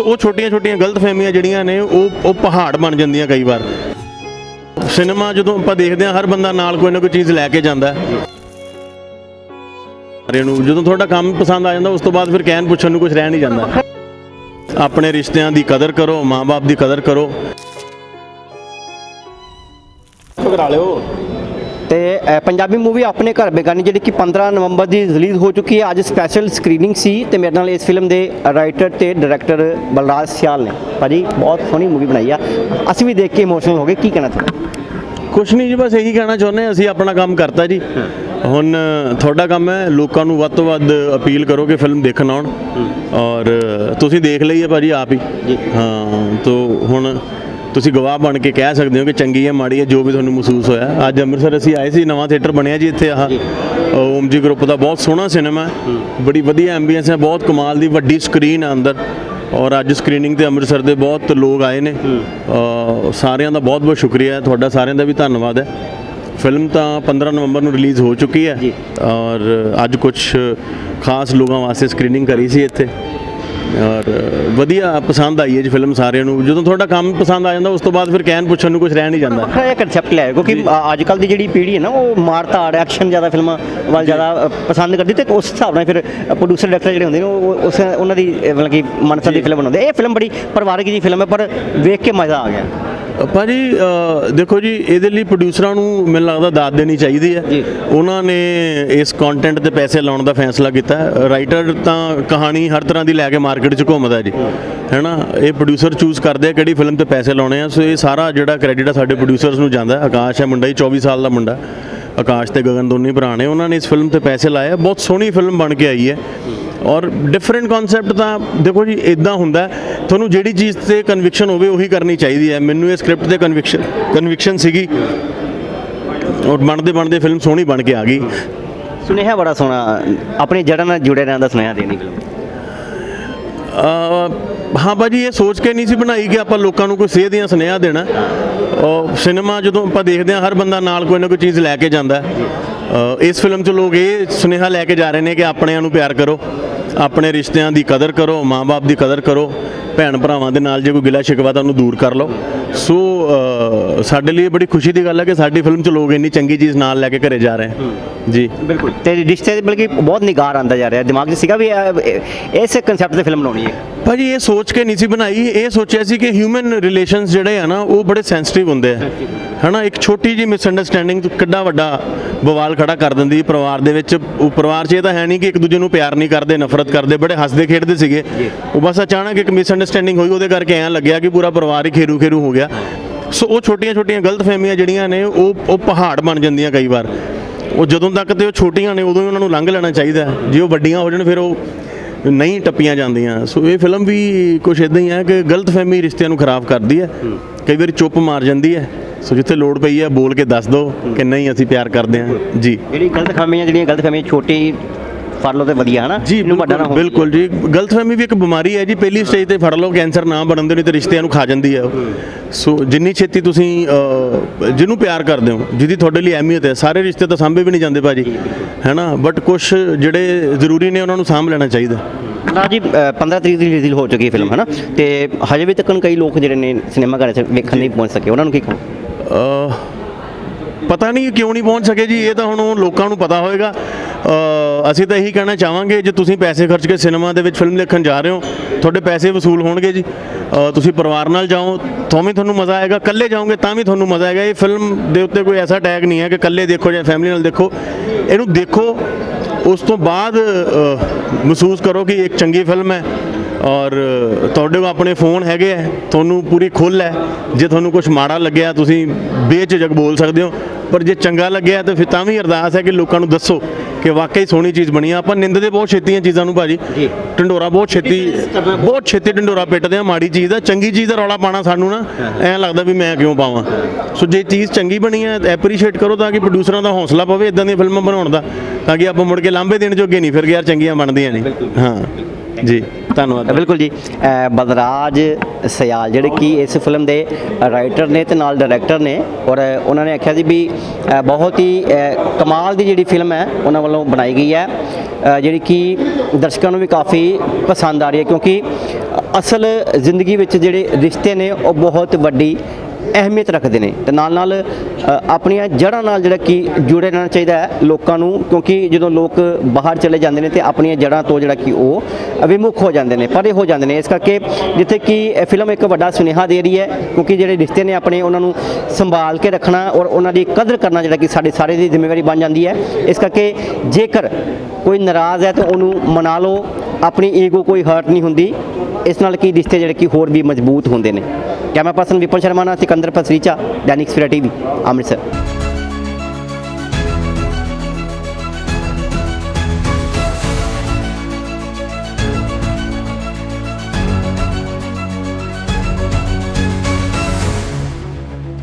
ਸੋ ਉਹ ਛੋਟੀਆਂ-ਛੋਟੀਆਂ ਗਲਤਫਹਿਮੀਆਂ ਜਿਹੜੀਆਂ ਨੇ, ਉਹ ਉਹ ਪਹਾੜ ਬਣ ਜਾਂਦੀਆਂ ਕਈ ਵਾਰ। ਸਿਨੇਮਾ ਜਦੋਂ ਆਪਾਂ ਦੇਖਦੇ ਹਾਂ, ਹਰ ਬੰਦਾ ਨਾਲ ਕੋਈ ਨਾ ਕੋਈ ਚੀਜ਼ ਲੈ ਕੇ ਜਾਂਦਾ। ਸਾਰਿਆਂ ਨੂੰ, ਜਦੋਂ ਤੁਹਾਡਾ ਕੰਮ ਪਸੰਦ ਆ ਜਾਂਦਾ, ਉਸ ਤੋਂ ਬਾਅਦ ਫਿਰ ਕਹਿਣ ਪੁੱਛਣ ਨੂੰ ਕੁਝ ਰਹਿ ਨਹੀਂ ਜਾਂਦਾ। ਆਪਣੇ ਰਿਸ਼ਤਿਆਂ ਦੀ ਕਦਰ ਕਰੋ, ਮਾਂ-ਬਾਪ ਦੀ ਕਦਰ ਕਰੋ। ਘਬਰਾ ਲਿਓ। ਤੇ ਪੰਜਾਬੀ ਮੂਵੀ ਆਪਣੇ ਘਰ ਬੇਗਾਨੀ ਜਿਹੜੀ ਕਿ 15 ਨਵੰਬਰ ਦੀ ਰਿਲੀਜ਼ ਹੋ ਚੁੱਕੀ ਹੈ ਅੱਜ ਸਪੈਸ਼ਲ ਸਕਰੀਨਿੰਗ ਸੀ ਤੇ ਮੇਰੇ ਨਾਲ ਇਸ ਫਿਲਮ ਦੇ ਰਾਈਟਰ ਤੇ ਡਾਇਰੈਕਟਰ ਬਲਰਾਜ ਸਿਆਲ ਨੇ। ਭਾਜੀ ਬਹੁਤ ਸੋਹਣੀ ਮੂਵੀ ਬਣਾਈ ਆ। ਅਸੀਂ ਵੀ ਦੇਖ ਕੇ ਇਮੋਸ਼ਨਲ ਹੋ ਗਏ। ਕੀ ਕਹਿਣਾ ਚਾਹੁੰਦੇ ਕੁਛ ਨਹੀਂ ਜੀ ਬਸ ਇਹੀ ਕਹਿਣਾ ਚਾਹੁੰਦੇ ਅਸੀਂ ਆਪਣਾ ਕੰਮ ਕਰਤਾ ਜੀ। ਹੁਣ ਤੁਹਾਡਾ ਕੰਮ ਹੈ ਲੋਕਾਂ ਨੂੰ ਵੱਧ ਤੋਂ ਵੱਧ ਅਪੀਲ ਕਰੋ ਕਿ ਫਿਲਮ ਦੇਖਣ ਆਉਣ। ਔਰ ਤੁਸੀਂ ਦੇਖ ਲਈ ਹੈ ਭਾਜੀ ਆਪ ਹੀ। ਜੀ। ਹਾਂ ਤੋਂ ਹੁਣ ਤੁਸੀਂ ਗਵਾਹ ਬਣ ਕੇ ਕਹਿ ਸਕਦੇ ਹੋ ਕਿ ਚੰਗੀ ਹੈ ਮਾੜੀ ਹੈ ਜੋ ਵੀ ਤੁਹਾਨੂੰ ਮਹਿਸੂਸ ਹੋਇਆ। ਅੱਜ ਅੰਮ੍ਰਿਤਸਰ ਅਸੀਂ ਆਏ ਸੀ ਨਵਾਂ ਥੀਏਟਰ ਬਣਿਆ ਜੀ ਇੱਥੇ ਆਹ। ਓਮ ਜੀ ਗਰੁੱਪ ਦਾ ਬਹੁਤ ਸੋਹਣਾ ਸਿਨੇਮਾ ਹੈ। ਬੜੀ ਵਧੀਆ ਐਂਬੀਐਂਸ ਹੈ ਬਹੁਤ ਕਮਾਲ ਦੀ ਵੱਡੀ ਸਕਰੀਨ ਹੈ ਅੰਦਰ। ਔਰ ਅੱਜ ਸਕਰੀਨਿੰਗ ਤੇ ਅੰਮ੍ਰਿਤਸਰ ਦੇ ਬਹੁਤ ਲੋਕ ਆਏ ਨੇ। ਸਾਰਿਆਂ ਦਾ ਬਹੁਤ ਬਹੁਤ ਸ਼ੁਕਰੀਆ ਹੈ ਤੁਹਾਡਾ ਸਾਰਿਆਂ ਦਾ ਵੀ ਧੰਨਵਾਦ ਹੈ। ਫਿਲਮ ਤਾਂ 15 ਨਵੰਬਰ ਨੂੰ ਰਿਲੀਜ਼ ਹੋ ਚੁੱਕੀ ਹੈ। ਔਰ ਅੱਜ ਕੁਝ ਖਾਸ ਲੋਕਾਂ ਵਾਸਤੇ ਸਕਰੀਨਿੰਗ ਕਰੀ ਸੀ ਇੱਥੇ। ਔਰ ਵਧੀਆ ਪਸੰਦ ਆਈ ਹੈ ਜੀ ਫਿਲਮ ਸਾਰਿਆਂ ਨੂੰ। ਜਦੋਂ ਤੁਹਾਡਾ ਕੰਮ ਪਸੰਦ ਆ ਜਾਂਦਾ ਉਸ ਤੋਂ ਬਾਅਦ ਫਿਰ ਕਹਿਣ ਪੁੱਛਣ ਨੂੰ ਕੁਝ ਰਹਿ ਨਹੀਂ ਜਾਂਦਾ। ਵੱਖਰਾ ਜਿਹਾ ਕਨਸੈਪਟ ਲਿਆਏ ਕਿਉਂਕਿ ਅੱਜ ਕੱਲ ਦੀ ਜਿਹੜੀ ਪੀੜ੍ਹੀ ਹੈ ਨਾ ਉਹ ਮਾਰ ਧਾੜ ਐਕਸ਼ਨ ਜ਼ਿਆਦਾ ਫਿਲਮਾਂ ਵੱਲ ਜ਼ਿਆਦਾ ਪਸੰਦ ਕਰਦੀ ਤੇ ਉਸ ਹਿਸਾਬ ਨਾਲ ਫਿਰ ਪ੍ਰੋਡਿਊਸਰ ਡਾਇਰੈਕਟਰ ਜਿਹੜੇ ਹੁੰਦੇ ਨੇ ਉਹ ਉਸ ਉਹਨਾਂ ਦੀ ਮਤਲਬ ਕਿ ਮਨਸਾ ਦੀ ਫਿਲਮ ਬਣਾਉਂਦੇ। ਇਹ ਫਿਲਮ ਬੜੀ ਪਰਿਵਾਰਕ ਜੀ ਫਿਲਮ ਹੈ ਪਰ ਵੇਖ ਕੇ ਮਜ਼ਾ ਆ ਗਿਆ। ਭਾਜੀ ਦੇਖੋ ਜੀ ਇਹਦੇ ਲਈ ਪ੍ਰੋਡਿਊਸਰਾਂ ਨੂੰ ਮੈਨੂੰ ਲੱਗਦਾ ਦਾਦ ਦੇਣੀ ਚਾਹੀਦੀ ਹੈ। ਉਹਨਾਂ ਨੇ ਇਸ ਕੰਟੈਂਟ ਤੇ ਪੈਸੇ ਲਾਉਣ ਦਾ ਫੈਸਲਾ ਕੀਤਾ। ਹੈ ਰਾਈਟਰ ਤਾਂ ਕਹਾਣੀ ਹਰ ਤਰ੍ਹਾਂ ਦੀ ਲੈ ਕੇ ਮਾਰਕੀਟ 'ਚ ਘੁੰਮਦਾ ਜੀ। ਹੈਨਾ? ਇਹ ਪ੍ਰੋਡਿਊਸਰ ਚੂਜ਼ ਕਰਦੇ ਆ ਕਿਹੜੀ ਫਿਲਮ ਤੇ ਪੈਸੇ ਲਾਉਣੇ ਆ। ਸੋ ਇਹ ਸਾਰਾ ਜਿਹੜਾ ਕ੍ਰੈਡਿਟ ਆ ਸਾਡੇ ਪ੍ਰੋਡਿਊਸਰਸ ਨੂੰ ਜਾਂਦਾ। ਹੈ। ਆਕਾਸ਼ ਹੈ ਮੁੰਡਾ ਜੀ 24 ਸਾਲ ਦਾ ਮੁੰਡਾ। ਆਕਾਸ਼ ਤੇ ਗਗਨ ਦੋਨੇ ਭਰਾ ਨੇ। ਉਹਨਾਂ ਨੇ ਇਸ ਫਿਲਮ ਤੇ ਪੈਸੇ ਲਾਏ ਆ। ਬਹੁਤ ਸੋਹਣੀ ਫਿਲਮ ਬਣ ਕੇ ਆਈ ਹੈ। ਔਰ ਡਿਫਰੈਂਟ ਕਨਸੈਪਟ ਤਾਂ ਦੇਖੋ ਜੀ ਇਦਾਂ ਹੁੰਦਾ ਤੁਹਾਨੂੰ ਜਿਹੜੀ ਚੀਜ਼ ਤੇ ਕਨਵਿਕਸ਼ਨ ਹੋਵੇ ਉਹੀ ਕਰਨੀ ਚਾਹੀਦੀ ਹੈ। ਮੈਨੂੰ ਇਹ ਸਕ੍ਰਿਪਟ ਤੇ ਕਨਵਿਕਸ਼ਨ ਕਨਵਿਕਸ਼ਨ ਸੀਗੀ। ਔਰ ਬਣਦੇ ਬਣਦੇ ਫਿਲਮ ਸੋਹਣੀ ਬਣ ਕੇ ਆ ਗਈ। ਸੁਨੇਹਾ ਬੜਾ ਸੋਹਣਾ ਆਪਣੀ ਜੜ੍ਹਾਂ ਨਾਲ ਜੁੜੇ ਰਹਿਣ ਦਾ ਸੁਨੇਹਾ ਦੇਣੀ ਫਿਲਮ ਹਾਂ ਬਾਜੀ ਇਹ ਸੋਚ ਕੇ ਨਹੀਂ ਸੀ ਬਣਾਈ ਕਿ ਆਪਾਂ ਲੋਕਾਂ ਨੂੰ ਕੋਈ ਸੇਧ ਜਾਂ ਸੁਨੇਹਾ ਦੇਣਾ। ਉਹ ਸਿਨੇਮਾ ਜਦੋਂ ਆਪਾਂ ਦੇਖਦੇ ਹਾਂ ਹਰ ਬੰਦਾ ਨਾਲ ਕੋਈ ਨਾ ਕੋਈ ਚੀਜ਼ ਲੈ ਕੇ ਜਾਂਦਾ ਹੈ। ਇਸ ਫਿਲਮ 'ਚ ਲੋਕ ਇਹ ਸੁਨੇਹਾ ਲੈ ਕੇ ਜਾ ਰਹੇ ਨੇ ਕਿ ਆਪਣਿਆਂ ਨੂੰ ਪਿਆਰ ਕਰੋ ਆਪਣੇ ਰਿਸ਼ਤਿਆਂ ਦੀ ਕਦਰ ਕਰੋ ਮਾਂ-ਬਾਪ ਦੀ ਕਦਰ ਕਰੋ ਭੈਣ ਭਰਾਵਾਂ ਦੇ ਨਾਲ ਜੇ ਕੋਈ ਗਿਲਾ ਸ਼ਿਕਵਾ ਤਾਂ ਉਹਨੂੰ ਦੂਰ ਕਰ ਲਓ। ਸੋ ਸਾਡੇ ਲਈ ਇਹ ਬੜੀ ਖੁਸ਼ੀ ਦੀ ਗੱਲ ਹੈ ਕਿ ਸਾਡੀ ਫਿਲਮ 'ਚ ਲੋਕ ਇੰਨੀ ਚੰਗੀ ਚੀਜ਼ ਨਾਲ ਲੈ ਕੇ ਘਰੇ ਜਾ ਰਹੇ ਹਨ ਜੀ। ਬਿਲਕੁਲ। ਤੇ ਰਿਸ਼ਤੇ ਦੇ ਬਲਕਿ ਬਹੁਤ ਨਿਗਾਰ ਆਂਦਾ ਜਾ ਰਿਹਾ ਦਿਮਾਗ 'ਚ ਸੀਗਾ ਵੀ ਇਸ ਕੰਸੈਪਟ ਤੇ ਫਿਲਮ ਬਣਾਉਣੀ ਹੈ। ਭਾਜੀ ਇਹ ਸੋਚ ਕੇ ਨਹੀਂ ਸੀ ਬਣਾਈ ਇਹ ਸੋਚਿਆ ਸੀ ਕਿ ਹਿਊਮਨ ਰਿਲੇਸ਼ਨਸ ਜਿਹੜੇ ਆ ਨਾ ਉਹ ਬੜੇ ਸੈਂਸਿਟਿਵ ਹੁੰਦੇ ਆ। ਹਨਾ ਇੱਕ ਛੋਟੀ ਜੀ ਮਿਸਅੰਡਰਸਟੈਂਡਿੰਗ ਕਿੱਡਾ ਵੱਡਾ ਬਵਾਲ ਖੜਾ ਕਰ ਦਿੰਦੀ ਪਰਿਵਾਰ ਦੇ ਵਿੱਚ। ਉਹ ਪਰਿਵਾਰ 'ਚ ਇਹ ਤਾਂ ਹੈ ਨਹੀਂ ਕਿ ਇੱਕ ਦੂਜੇ ਨੂੰ ਪਿਆਰ ਨਹੀਂ ਕਰਦੇ ਨਫ਼ਰਤ ਕਰਦੇ ਬੜੇ ਹੱਸਦੇ ਖੇਡਦੇ ਸੀਗੇ। ਉਹ ਬਸ ਅਚਾਨਕ ਇੱਕ ਮਿਸਅੰਡਰਸਟੈਂਡਿੰਗ ਹੋਈ ਉਹਦੇ ਕਰਕੇ ਐਂ ਲੱਗਿਆ ਕਿ ਪੂਰਾ ਪਰਿਵਾਰ ਹੀ ਖੇਰੂ ਖੇਰੂ ਹੋ ਗਿਆ। ਸੋ ਉਹ ਛੋਟੀਆਂ ਛੋਟੀਆਂ ਗਲਤਫਹਿਮੀਆਂ ਜਿਹੜੀਆਂ ਨੇ ਉਹ ਉਹ ਪਹਾੜ ਬਣ ਜਾਂਦੀਆਂ ਕਈ ਵਾਰ। ਉਹ ਜਦੋਂ ਤੱਕ ਤੇ ਉਹ ਛੋਟੀਆਂ ਨੇ ਉਦੋਂ ਹੀ ਉਹਨਾਂ ਨੂੰ ਲੰਘ ਲੈਣਾ ਚਾਹੀਦਾ। ਜੇ ਉਹ ਵੱਡੀਆਂ ਹੋ ਜਾਣ ਫਿਰ ਉਹ ਨਹੀਂ ਟੱਪੀਆਂ ਜਾਂਦੀਆਂ। ਸੋ ਇਹ ਫਿਲਮ ਵੀ ਕੁਝ ਇਦਾਂ ਹੀ ਹੈ ਕਿ ਗਲਤਫਹਿਮੀ ਰਿਸ਼ਤਿਆਂ ਨੂੰ ਖਰਾਬ ਕਰਦੀ ਹੈ। ਕਈ ਵਾਰੀ ਚੁੱਪ ਮਾਰ ਜਾਂਦੀ ਹੈ। ਸੋ ਜਿੱਥੇ ਲੋੜ ਪਈ ਹੈ ਬੋਲ ਕੇ ਦੱਸ ਦਿਓ ਕਿ ਨਹੀਂ ਅਸੀਂ ਪਿਆਰ ਕਰਦੇ ਹਾਂ। ਜੀ। ਜਿਹੜੀ ਗਲਤ ਖਾਮੀਆਂ ਜਿਹੜੀਆਂ ਗਲਤ ਖਾਮੀਆਂ ਛੋਟੀ ਫੜ ਲਓ ਤੇ ਵਧੀਆ ਹਨਾ? ਜੀ ਬਿਲਕੁਲ ਜੀ। ਗਲਤਫਹਿਮੀ ਵੀ ਇੱਕ ਬਿਮਾਰੀ ਹੈ ਜੀ। ਪਹਿਲੀ ਸਟੇਜ ਤੇ ਫੜ ਲਓ ਕੈਂਸਰ ਨਾ ਬਣਨ ਦੇ ਨਹੀਂ ਤੇ ਰਿਸ਼ਤਿਆਂ ਨੂੰ ਖਾ ਜਾਂਦੀ ਹੈ। ਸੋ ਜਿੰਨੀ ਛੇਤੀ ਤੁਸੀਂ ਜਿਹਨੂੰ ਪਿਆਰ ਕਰਦੇ ਹੋ ਜਿਹਦੀ ਤੁਹਾਡੇ ਲਈ ਅਹਿਮੀਅਤ ਹੈ ਸਾਰੇ ਰਿਸ਼ਤੇ ਤਾਂ ਸਾਂਭੇ ਵੀ ਨਹੀਂ ਜਾਂਦੇ ਭਾਜੀ ਹੈਨਾ? ਬਟ ਕੁਝ ਜਿਹੜੇ ਜ਼ਰੂਰੀ ਨੇ ਉਹਨਾਂ ਨੂੰ ਸਾਂਭ ਲੈਣਾ ਚਾਹੀਦਾ। ਨਾ ਜੀ ਅ, 15 ਤਰੀਕ ਦੀ ਰਿਲੀਜ਼ ਹੋ ਚੁੱਕੀ ਹੈ ਫਿਲਮ ਹਨਾ? ਤੇ ਹਜੇ ਵੀ ਤੱਕ ਕਈ ਲੋਕ ਜਿਹੜੇ ਨੇ ਸਿਨੇਮਾ ਘਰਾਂ 'ਚ ਵੇਖਣ ਨਹੀਂ ਪਹੁੰਚ ਸਕੇ। ਉਹਨਾਂ ਨੂੰ ਕੀ ਕਹੋ ਪਤਾ ਨਹੀਂ ਕਿਉਂ ਨਹੀਂ ਪਹੁੰਚ ਸਕੇ ਜੀ, ਇਹ ਤਾਂ ਹੁਣ ਲੋਕਾਂ ਨੂੰ ਪਤਾ ਹੋਏਗਾ। ਅਸੀਂ ਤਾਂ ਇਹੀ ਕਹਿਣਾ ਚਾਹਾਂਗੇ ਜੇ ਤੁਸੀਂ ਪੈਸੇ ਖਰਚ ਕੇ ਸਿਨੇਮਾ ਦੇ ਵਿੱਚ ਫਿਲਮ ਦੇਖਣ ਜਾ ਰਹੇ ਹੋ, ਤੁਹਾਡੇ ਪੈਸੇ ਵਸੂਲ ਹੋਣਗੇ ਜੀ। ਤੁਸੀਂ ਪਰਿਵਾਰ ਨਾਲ ਜਾਓ ਤਾਂ ਵੀ ਤੁਹਾਨੂੰ ਮਜ਼ਾ ਆਏਗਾ, ਇਕੱਲੇ ਜਾਓਗੇ ਤਾਂ ਵੀ ਤੁਹਾਨੂੰ ਮਜ਼ਾ ਆਏਗਾ। ਇਹ ਫਿਲਮ ਦੇ ਉੱਤੇ ਕੋਈ ਐਸਾ ਟੈਗ ਨਹੀਂ ਹੈ ਕਿ ਇਕੱਲੇ ਦੇਖੋ ਜਾਂ ਫੈਮਿਲੀ ਨਾਲ ਦੇਖੋ। ਇਹਨੂੰ ਦੇਖੋ, ਉਸ ਤੋਂ ਬਾਅਦ ਮਹਿਸੂਸ ਕਰੋ ਕਿ ਇੱਕ ਚੰਗੀ ਫਿਲਮ ਹੈ। ਔਰ ਤੁਹਾਡੇ ਕੋਲ ਆਪਣੇ ਫੋਨ ਹੈਗੇ ਆ ਤੁਹਾਨੂੰ ਪੂਰੀ ਖੁੱਲ੍ਹ ਹੈ। ਜੇ ਤੁਹਾਨੂੰ ਕੁਝ ਮਾੜਾ ਲੱਗਿਆ ਤੁਸੀਂ ਬੇਝਿਜਕ ਬੋਲ ਸਕਦੇ ਹੋ। ਪਰ ਜੇ ਚੰਗਾ ਲੱਗਿਆ ਤਾਂ ਫਿਰ ਤਾਂ ਵੀ ਅਰਦਾਸ ਹੈ ਕਿ ਲੋਕਾਂ ਨੂੰ ਦੱਸੋ ਕਿ ਵਾਕਈ ਸੋਹਣੀ ਚੀਜ਼ ਬਣੀ ਆ। ਆਪਾਂ ਨਿੰਦਦੇ ਬਹੁਤ ਛੇਤੀਆਂ ਚੀਜ਼ਾਂ ਨੂੰ ਭਾਜੀ। ਜੀ। ਢੰਡੋਰਾ ਬਹੁਤ ਛੇਤੀ ਬਹੁਤ ਛੇਤੀ ਢੰਡੋਰਾ ਪਿੱਟਦੇ ਆ। ਮਾੜੀ ਚੀਜ਼ ਦਾ ਚੰਗੀ ਚੀਜ਼ ਦਾ ਰੌਲਾ ਪਾਣਾ ਸਾਨੂੰ ਨਾ ਐਂ ਲੱਗਦਾ ਵੀ ਮੈਂ ਕਿਉਂ ਪਾਵਾਂ। ਸੋ ਜੇ ਚੀਜ਼ ਚੰਗੀ ਬਣੀ ਹੈ ਐਪਰੀਸ਼ੀਏਟ ਕਰੋ ਤਾਂ ਕਿ ਪ੍ਰੋਡਿਊਸਰਾਂ ਦਾ ਹੌਸਲਾ ਪਵੇ ਇਦਾਂ ਦੀਆਂ ਫਿਲਮਾਂ ਬਣਾਉਣ ਦਾ ਤਾਂ ਕਿ ਆਪਾਂ ਮੁੜ ਕੇ ਲਾਂਭੇ ਦੇਣ ਜੋਗੇ ਨਹੀਂ। ਫਿਰ ਯਾਰ ਚੰਗੀਆਂ ਬਣਦੀਆਂ ਨਹੀਂ। ਹਾਂ। ਜੀ। ਧੰਨਵਾਦ। ਬਿਲਕੁਲ ਜੀ। ਅ, ਬਲਰਾਜ ਸਿਆਲ ਜਿਹੜੇ ਕਿ ਇਸ ਫਿਲਮ ਦੇ ਰਾਈਟਰ ਨੇ ਤੇ ਨਾਲ ਡਾਇਰੈਕਟਰ ਨੇ ਔਰ ਉਹਨਾਂ ਨੇ ਆਖਿਆ ਸੀ ਵੀ ਬਹੁਤ ਹੀ ਕਮਾਲ ਦੀ ਜਿਹੜੀ ਫਿਲਮ ਹੈ ਉਹਨਾਂ ਵੱਲੋਂ ਬਣਾਈ ਗਈ ਹੈ। ਜਿਹੜੀ ਕਿ ਦਰਸ਼ਕਾਂ ਨੂੰ ਵੀ ਕਾਫੀ ਪਸੰਦ ਆ ਰਹੀ ਹੈ ਕਿਉਂਕਿ ਅਸਲ ਜ਼ਿੰਦਗੀ ਵਿੱਚ ਜਿਹੜੇ ਰਿਸ਼ਤੇ ਨੇ ਉਹ ਬਹੁਤ ਵੱਡੀ ਅਹਿਮੀਅਤ ਰੱਖਦੇ ਨੇ ਤੇ ਨਾਲ ਨਾਲ ਆਪਣੀਆਂ ਜੜ੍ਹਾਂ ਨਾਲ ਜਿਹੜਾ ਕਿ ਜੁੜੇ ਰਹਿਣਾ ਚਾਹੀਦਾ ਹੈ ਲੋਕਾਂ ਨੂੰ, ਕਿਉਂਕਿ ਜਦੋਂ ਲੋਕ ਬਾਹਰ ਚਲੇ ਜਾਂਦੇ ਨੇ ਤੇ ਆਪਣੀਆਂ ਜੜ੍ਹਾਂ ਤੋਂ ਜਿਹੜਾ ਕਿ ਉਹ ਵਿਮੁਖ ਹੋ ਜਾਂਦੇ ਨੇ, ਪਰੇ ਹੋ ਜਾਂਦੇ ਨੇ। ਇਸ ਕਰਕੇ ਜਿੱਥੇ ਕਿ ਇਹ ਫਿਲਮ ਇੱਕ ਵੱਡਾ ਸੁਨੇਹਾ ਦੇ ਰਹੀ ਹੈ, ਕਿਉਂਕਿ ਜਿਹੜੇ ਰਿਸ਼ਤੇ ਨੇ ਆਪਣੇ, ਉਹਨਾਂ ਨੂੰ ਸੰਭਾਲ ਕੇ ਰੱਖਣਾ ਔਰ ਉਹਨਾਂ ਦੀ ਕਦਰ ਕਰਨਾ ਜਿਹੜਾ ਕਿ ਸਾਡੇ ਸਾਰੇ ਦੀ ਜ਼ਿੰਮੇਵਾਰੀ ਬਣ ਜਾਂਦੀ ਹੈ। ਇਸ ਕਰਕੇ ਜੇਕਰ ਕੋਈ ਨਾਰਾਜ਼ ਹੈ ਤਾਂ ਉਹਨੂੰ ਮਨਾ ਲਓ, ਆਪਣੀ ਈਗੋ ਕੋਈ ਹਰਟ ਨਹੀਂ ਹੁੰਦੀ। ਇਸ ਨਾਲ ਕੀ ਰਿਸ਼ਤੇ ਜਿਹੜੇ ਕਿ ਹੋਰ ਵੀ ਮਜ਼ਬੂਤ ਹੁੰਦੇ ਨੇ। ਕੈਮਰਾ ਪਰਸਨ ਵਿਪਨ ਸ਼ਰਮਾ ਨਾਲ ਸਿਕੰਦਰ ਪਸਰੀਚਾ ਦੈਨਿਕ ਸਵੇਰਾ ਟੀਵੀ ਅੰਮ੍ਰਿਤਸਰ